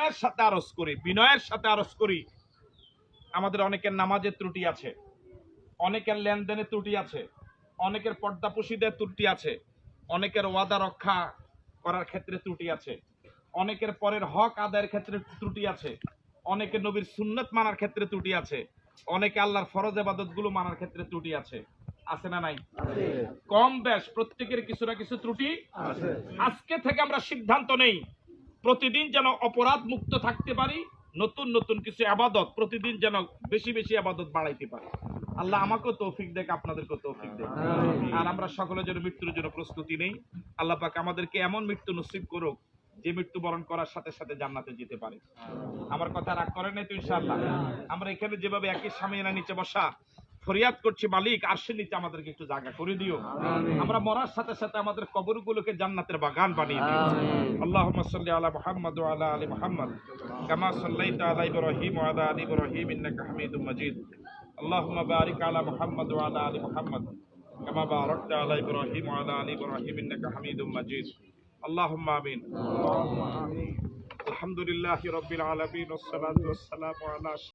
বিনয়ের সাথে আরজ করি বিনয়ের সাথে আরজ করি। আমাদের অনেকের নামাজের ত্রুটি আছে অনেকের লেনদেনের ত্রুটি আছে অনেকের পর্দাপুষিদের ত্রুটি আছে অনেকের ওয়াদা রক্ষা করার ক্ষেত্রে ত্রুটি আছে অনেকের পরের হক আদায়ের ক্ষেত্রে ত্রুটি আছে অনেকে নবীর সুন্নত মানার ক্ষেত্রে ত্রুটি আছে অনেকে আল্লাহর ফরজ এবাদতগুলো মানার ক্ষেত্রে ত্রুটি আছে। আছে না নাই? কম বেশ প্রত্যেকের কিছু না কিছু ত্রুটি আজকে থেকে আমরা সিদ্ধান্ত নেই। প্রতিদিন যেন অপরাধ মুক্ত থাকতে পারি নতুন নতুন কিছু আবাদত প্রতিদিন যেন বেশি বেশি আবাদত বাড়াইতে পারি। আল্লাহ আমাকেও তৌফিক দেখ আপনাদেরকেও তৌফিক দেখ। আর আমরা সকলের জন্য মৃত্যুর জন্য প্রস্তুতি নেই। আল্লাহ পাক আমাদেরকে এমন মৃত্যু নসিব করুক যে মৃত্যুবরণ করার সাথে সাথে জান্নাতে যেতে পারে। আমার কথা রাগ করেন নাই তো ইনশাআল্লাহ? আমরা এখানে যেভাবে একই সামিয়ানা নিচে বসা ফরিয়াদ করছি মালিক আরশের নিচে আমাদেরকে একটু জায়গা করে দিও। আমরা মরার সাথে সাথে আমাদের কবর কবরগুলোকে জান্নাতের বাগান বানিয়ে দিও। আল্লাহুম্মা সাল্লি আলা মুহাম্মাদ ওয়া আলা আলি মুহাম্মাদ কামা সাল্লাইতা আলা ইব্রাহিম ওয়া আলা আলি ইব্রাহিম ইন্নাকা হামিদুম মাজিদ। আল্লাহুম্মা বারিক আলা মুহাম্মাদ ওয়া আলা আলি মুহাম্মাদ কামা বারাকতা আলা ইব্রাহিম ওয়া আলা আলি ইব্রাহিম ইন্নাকা হামিদুম মাজিদ। আল্লাহুম্মা আমিন। আলহামদুলিল্লাহি রাব্বিল আলামিন ওয়াস সালাতু ওয়াস সালামু আলা